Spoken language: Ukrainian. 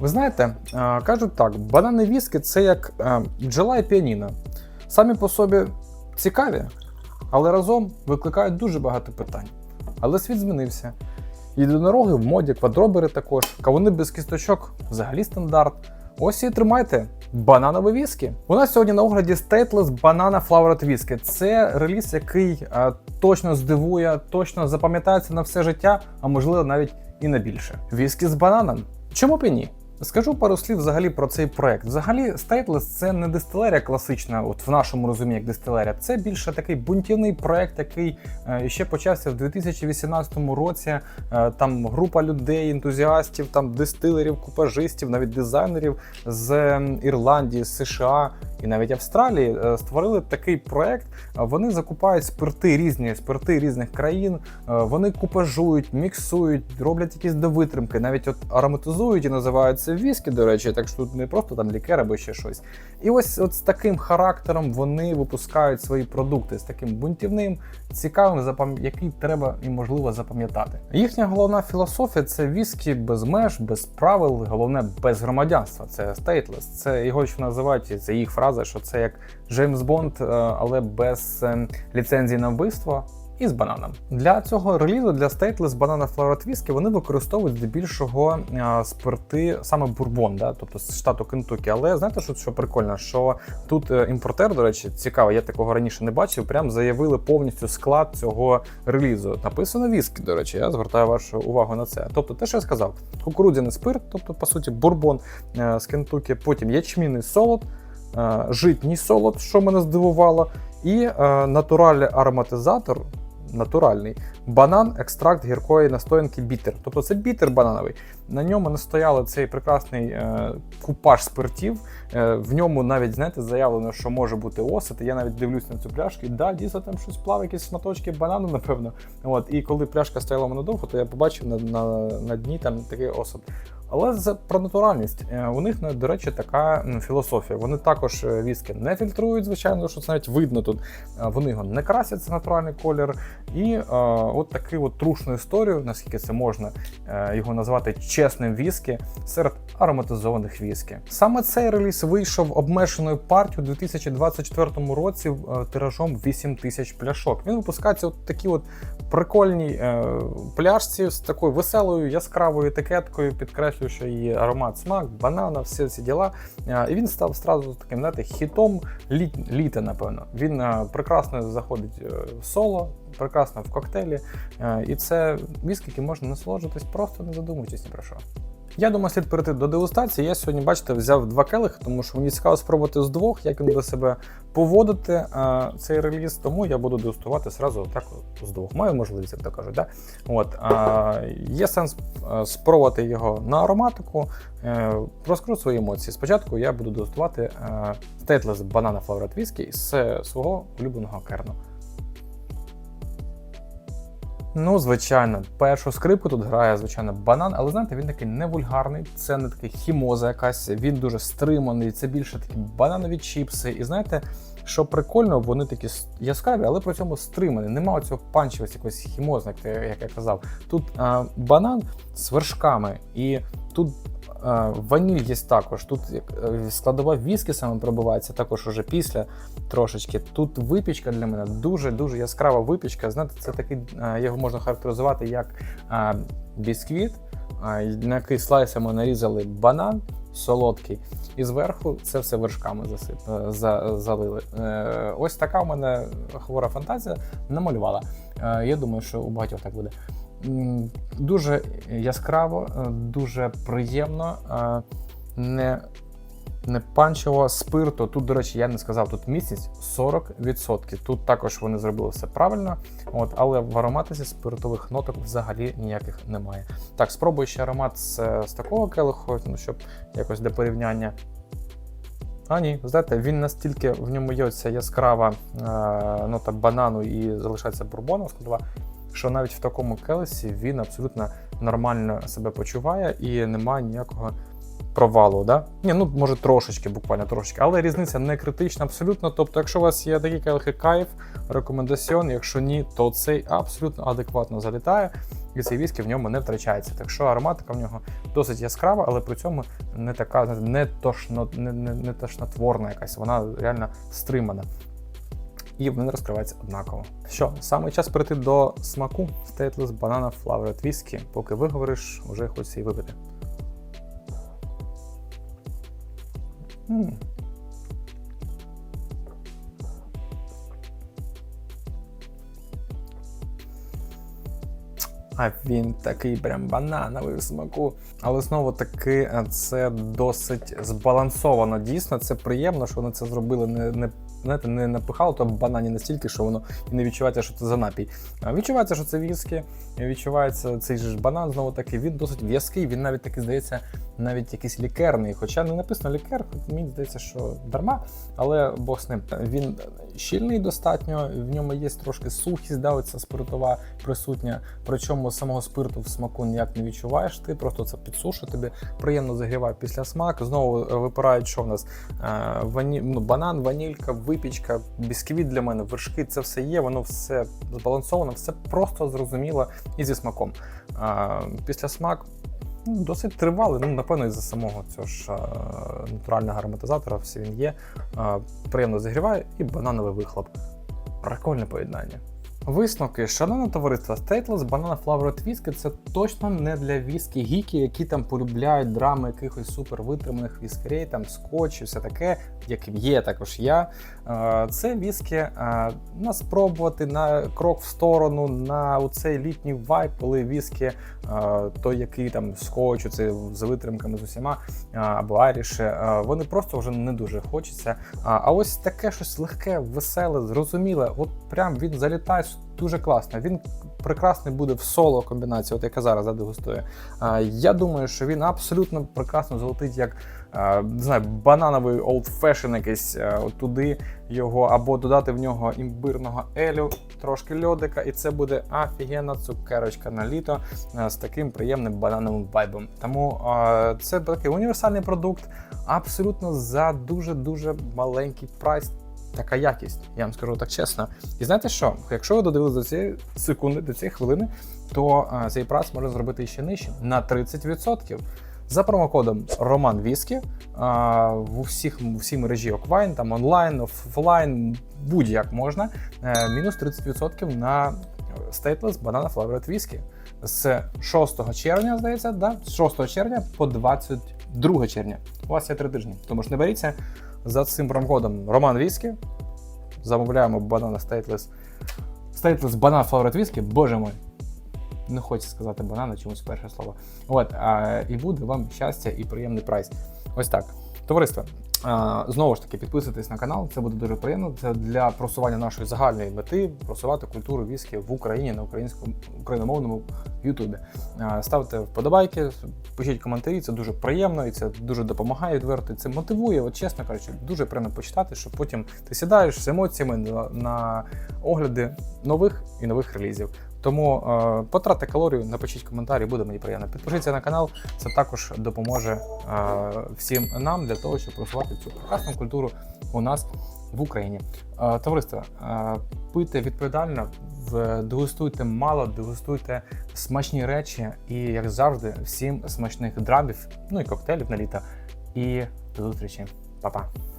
Ви знаєте, е, кажуть так, банани віскі це як е, бджола і піаніно. Самі по собі цікаві, але разом викликають дуже багато питань. Але світ змінився. Єдинороги в моді, квадробери також, кавуни без кісточок взагалі стандарт. Ось і тримайте бананове віскі. У нас сьогодні на огляді Stateless Banana Flavored Whisky. Це реліз, який е, точно здивує, точно запам'ятається на все життя, а можливо навіть і на більше. Віскі з бананом. Чому б і ні? Скажу пару слів взагалі про цей проект. Взагалі, Stateless – це не дистилерія класична, от в нашому розумінні як дистилерія. Це більше такий бунтівний проект, який е, ще почався в 2018 році. Е, там група людей, ентузіастів, там дистилерів, купажистів, навіть дизайнерів з Ірландії, США і навіть Австралії е, створили такий проект. Вони закупають спирти різні, спирти різних країн. Вони купажують, міксують, роблять якісь довитримки, навіть от ароматизують і називають це віскі, до речі, так що тут не просто там лікер або ще щось. І ось от з таким характером вони випускають свої продукти з таким бунтівним, цікавим, який треба і можливо запам'ятати. Їхня головна філософія це віскі без меж, без правил, головне без громадянства. Це стейтлес. Це його ще називають це їх фраза, що це як Джеймс Бонд, е, але без е, ліцензії на вбивство. І з бананом для цього релізу для Banana Flavored Whisky вони використовують здебільшого спирти саме бурбон, да, тобто з штату Кентукі. Але знаєте, що, що прикольно? Що тут е, імпортер, до речі, цікаво, я такого раніше не бачив. Прям заявили повністю склад цього релізу. Написано віскі, до речі, я звертаю вашу увагу на це. Тобто, те, що я сказав, кукурудзяний спирт, тобто, по суті, бурбон е, з Кентукі, потім ячмінний солод, е, житній солод, що мене здивувало, і е, натуральний ароматизатор. Натуральний банан, екстракт гіркої настоянки бітер. Тобто це бітер банановий. На ньому настояли цей прекрасний е, купаж спиртів. Е, в ньому навіть знаєте заявлено, що може бути осад. Я навіть дивлюсь на цю пляшку, і да, дійсно там щось плаває, якісь шматочки банану, напевно. От і коли пляшка стояла мене довго, то я побачив на, на, на дні там такий осад. Але за про натуральність Е, у них, ну, до речі, така філософія. Вони також е, віскі не фільтрують, звичайно, що це навіть видно тут. Е, Вони його не красять, це натуральний колір. І от таку от трушну історію, наскільки це можна його назвати чесним віскі серед ароматизованих віскі. Саме цей реліз вийшов обмеженою партією у 2024 році тиражом 8 тисяч пляшок. Він випускається от такі от прикольній е, пляшці з такою веселою яскравою етикеткою, підкреслюючи її аромат, смак, банана, всі ці діла. Е, і він став зразу таким знаєте, хітом літ, літа, напевно. Він е, прекрасно заходить в соло, прекрасно в коктейлі. І це віскі, який можна насолоджуватись, просто не задумуючись ні про що. Я думаю, слід перейти до дегустації. Я сьогодні, бачите, взяв два келихи, тому що мені цікаво спробувати з двох, як він буде себе поводити е, цей реліз. Тому я буду дегустувати зразу так з двох. Маю можливість, як то кажуть. Да? От, е, є сенс е, спробувати його на ароматику. Е, розкажу свої емоції. Спочатку я буду дегустувати Stateless Banana Flavored Whisky з свого улюбленого керну. Ну, звичайно, першу скрипку тут грає, звичайно, банан, але знаєте, він такий не вульгарний, це не такий хімоза якась, він дуже стриманий, це більше такі бананові чіпси. І знаєте, що прикольно, вони такі яскраві, але при цьому стримані. Нема цього панчевості якогось хімоза, як, я- казав. Тут а, банан з вершками, і тут ваніль є також. Тут е, складова віскі саме пробивається також уже після трошечки. Тут випічка для мене дуже дуже яскрава випічка. Знаєте, це такий е, його можна характеризувати як е, бісквіт, е, на який слайсами нарізали банан солодкий, і зверху це все вершками засип, е, за, залили. Е, Ось така у мене хвора фантазія намалювала. Е, Я думаю, що у багатьох так буде. Дуже яскраво, е, дуже приємно. е, Не не панчево спирту. Тут, до речі, я не сказав, тут міцність 40%. Тут також вони зробили все правильно, от, але в ароматизі спиртових ноток взагалі ніяких немає. Так, спробую ще аромат з, з такого келиху, ну, щоб якось для порівняння. А ні, знаєте, він настільки в ньому є ця яскрава е, нота банану і залишається бурбонова складова, що навіть в такому келесі він абсолютно нормально себе почуває і немає ніякого провалу. Да? Ні, ну може трошечки, буквально трошечки, але різниця не критична абсолютно. Тобто, якщо у вас є такі келихи кайф, рекомендаціон, якщо ні, то цей абсолютно адекватно залітає. і цей віскі в ньому не втрачається. Так що ароматика в нього досить яскрава, але при цьому не така не, тошно, не, не, не тошнотворна якась, вона реально стримана. І вони розкриваються однаково. Що, саме час перейти до смаку Stateless Banana Flavored Whisky. Поки виговориш, вже хочеться і випити. М. А він такий прям банановий в смаку. Але знову таки е, це досить збалансовано. Дійсно, це приємно, що вони це зробили не, не знаєте, не напихало то банані настільки, що воно і не відчувається, що це за напій. Відчувається, що це віскі, відчувається цей ж банан, знову таки, він досить в'язкий, він навіть такий здається, навіть якийсь лікерний. Хоча не написано лікер, мені здається, що дарма, але Бог з ним. Він щільний достатньо, в ньому є трошки сухість, да, оця спиртова присутня. Причому самого спирту в смаку ніяк не відчуваєш. Ти просто це підсушує, тобі приємно загріває після смак. Знову е, випирають, що в нас е, вані... ну, банан, ванілька, випічка, бісквіт для мене, вершки, це все є, воно все збалансовано, все просто зрозуміло і зі смаком. Е, після смак. ну, Досить тривалий, ну напевно, із-за самого цього ж натурального ароматизатора, все він є. Приємно загріває і банановий вихлоп. Прикольне поєднання. Висновки, шановне товариство, Stateless Banana Flavored Whisky це точно не для віскі гіки, які там полюбляють драми якихось супер витриманих віскарей, там скотч і все таке, яким є також я. Е, Це віскі е, на спробувати на крок в сторону, на цей літній вайб, коли віскі, е, той, який там скотч, це з витримками з усіма, або аріші, е, вони просто вже не дуже хочеться. А ось таке щось легке, веселе, зрозуміле. От прям він залітає дуже класно. Він прекрасний буде в соло комбінації, от яка зараз задегустує. А, Я думаю, що він абсолютно прекрасно залетить як не знаю, банановий old fashion якийсь от туди його, або додати в нього імбирного елю, трошки льодика, і це буде офігенна цукерочка на літо з таким приємним банановим вайбом. Тому це такий універсальний продукт, абсолютно за дуже дуже маленький прайс така якість, я вам скажу так чесно. І знаєте що? Якщо ви додивилися до цієї секунди, до цієї хвилини, то а, цей прайс можна зробити ще нижче на 30%. За промокодом Роман Віскі в усіх в всій мережі Оквайн, там онлайн, офлайн, будь-як можна. е, Мінус 30% на Stateless Banana Flavored Whisky з 6 червня, здається, да? з 6 червня по 22 червня. У вас є три тижні, тому ж не беріться за цим промокодом Роман Віскі. Замовляємо банана Stateless. Stateless Banana Flavored Whisky, боже мой. Не хочеться сказати банана, чомусь перше слово. От, а, і буде вам щастя і приємний прайс. Ось так. Товариство, знову ж таки, підписуйтесь на канал, це буде дуже приємно. Це для просування нашої загальної мети просувати культуру віскі в Україні на українському україномовному Ютубі. Ставте вподобайки, пишіть коментарі, це дуже приємно і це дуже допомагає відверто. Це мотивує, от чесно кажучи, дуже приємно почитати, що потім ти сідаєш з емоціями на огляди нових і нових релізів. Тому е, потратьте калорію, напишіть коментарі, буде мені приємно. Підпишіться на канал, це також допоможе е, всім нам для того, щоб просувати цю прекрасну культуру у нас в Україні. Е, товариство, е, пийте відповідально, дегустуйте мало, дегустуйте смачні речі і, як завжди, всім смачних драмів, ну і коктейлів на літо. І до зустрічі, Па-па!